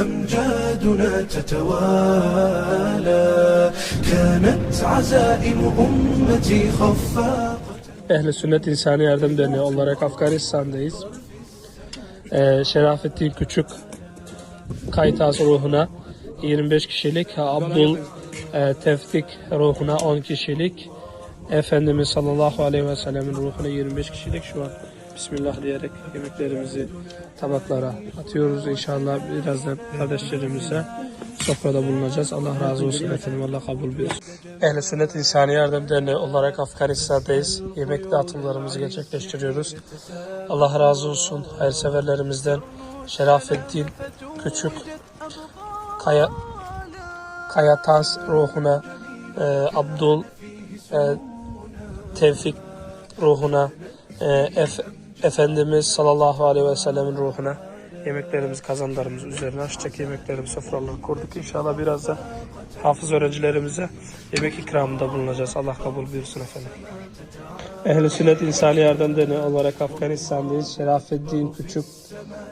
أمجادنا تتوالى كانت عزائم أمتي خفاقة Ehli Sünnet İnsani Yardım Derneği olarak Afganistan'dayız. Ee, Şerafettin Küçük Kaytaz ruhuna 25 kişilik, Abdul e, Tevfik ruhuna 10 kişilik, Efendimiz sallallahu aleyhi ve sellemin ruhuna 25 kişilik şu an Bismillah diyerek yemeklerimizi tabaklara atıyoruz. İnşallah birazdan kardeşlerimize sofrada bulunacağız. Allah razı olsun efendim. Allah kabul buyursun. Ehl-i Sünnet İnsani Yardım Derneği olarak Afganistan'dayız. Yemek dağıtımlarımızı gerçekleştiriyoruz. Allah razı olsun hayırseverlerimizden Şerafettin Küçük Kaya Kayataz ruhuna e, Abdul e, Tevfik ruhuna e, Ef- Efendimiz sallallahu aleyhi ve sellemin ruhuna yemeklerimiz kazanlarımız üzerine açacak yemeklerimiz sofraları kurduk. İnşallah biraz da hafız öğrencilerimize yemek ikramında bulunacağız. Allah kabul buyursun efendim. Ehl-i Sünnet İnsani Yardım Derneği olarak Afganistan'dayız. Şerafettin Küçük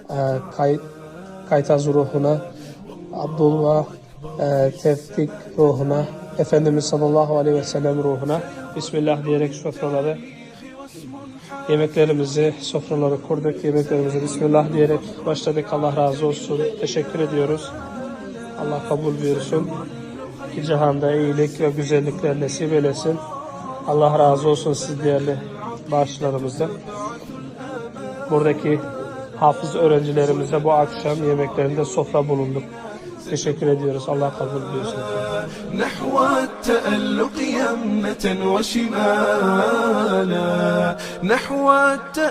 e, Kay, Kaytaz ruhuna Abdullah e, Tevfik ruhuna Efendimiz sallallahu aleyhi ve sellem ruhuna Bismillah diyerek sofraları yemeklerimizi sofraları kurduk. Yemeklerimizi Bismillah diyerek başladık. Allah razı olsun. Teşekkür ediyoruz. Allah kabul buyursun. İki cihanda iyilik ve güzellikler nasip eylesin. Allah razı olsun siz değerli bağışlarımızdan. Buradaki hafız öğrencilerimize bu akşam yemeklerinde sofra bulunduk teşekkür ediyoruz Allah kabul buyursun نحو التألق يمنة وشمالا نحو التألق